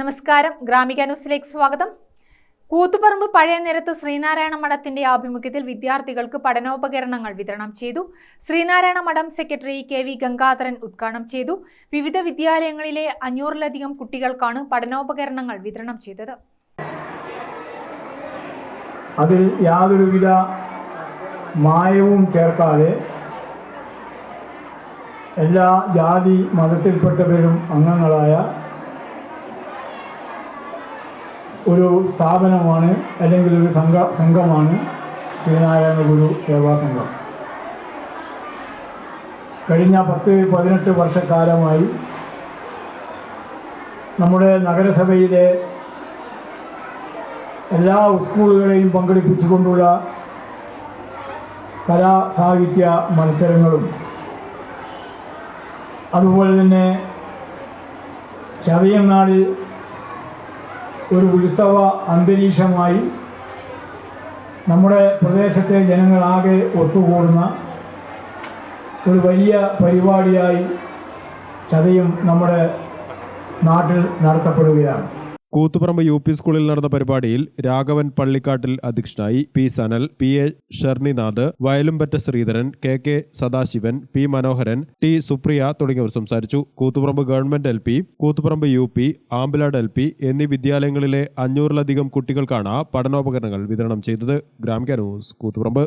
നമസ്കാരം. ഗ്രാമിക ന്യൂസിലേക്ക് സ്വാഗതം. കൂത്തുപറമ്പ് പഴയ നിരത്ത് ശ്രീനാരായണ മഠത്തിന്റെ ആഭിമുഖ്യത്തിൽ വിദ്യാർത്ഥികൾക്ക് പഠനോപകരണങ്ങൾ വിതരണം ചെയ്തു. ശ്രീനാരായണ മഠം സെക്രട്ടറി കെ വി ഗംഗാധരൻ ഉദ്ഘാടനം ചെയ്തു. വിവിധ വിദ്യാലയങ്ങളിലെ അഞ്ഞൂറിലധികം കുട്ടികൾക്കാണ് പഠനോപകരണങ്ങൾ വിതരണം ചെയ്തത്. അതിൽ യാതൊരുവിധ മായവും ചേർക്കാതെ എല്ലാ ജാതി മതത്തിൽപ്പെട്ടവരും അംഗങ്ങളായ ഒരു സ്ഥാപനമാണ് അല്ലെങ്കിൽ ഒരു സംഘ സംഘമാണ് ശ്രീനാരായണ ഗുരു സേവാ സംഘം. കഴിഞ്ഞ പത്ത് പതിനെട്ട് വർഷക്കാലമായി നമ്മുടെ നഗരസഭയിലെ എല്ലാ സ്കൂളുകളെയും പങ്കെടുപ്പിച്ചുകൊണ്ടുള്ള കലാ സാഹിത്യ മത്സരങ്ങളും അതുപോലെ തന്നെ ചതയങ്ങാടിൽ ഒരു ഉത്സവ അന്തരീക്ഷമായി നമ്മുടെ പ്രദേശത്തെ ജനങ്ങളാകെ ഒത്തുകൂടുന്ന ഒരു വലിയ പരിപാടിയായി ചതയും നമ്മുടെ നാട്ടിൽ നടത്തപ്പെടുകയാണ്. കൂത്തുപറമ്പ് യു പി സ്കൂളിൽ നടന്ന പരിപാടിയിൽ രാഘവൻ പള്ളിക്കാട്ടിൽ അധ്യക്ഷനായി P Sanal P A Sharninath Vayalumpatta Sreedharan K K Sadasivan P Manoharan T Supriya തുടങ്ങിയവർ സംസാരിച്ചു. Koothuparamba government L P Koothuparamba U P Ambilad L P എന്നീ വിദ്യാലയങ്ങളിലെ അഞ്ഞൂറിലധികം കുട്ടികൾക്കാണ് പഠനോപകരണങ്ങൾ വിതരണം ചെയ്തത്. ഗ്രാമിക ന്യൂസ് കൂത്തുപറമ്പ്.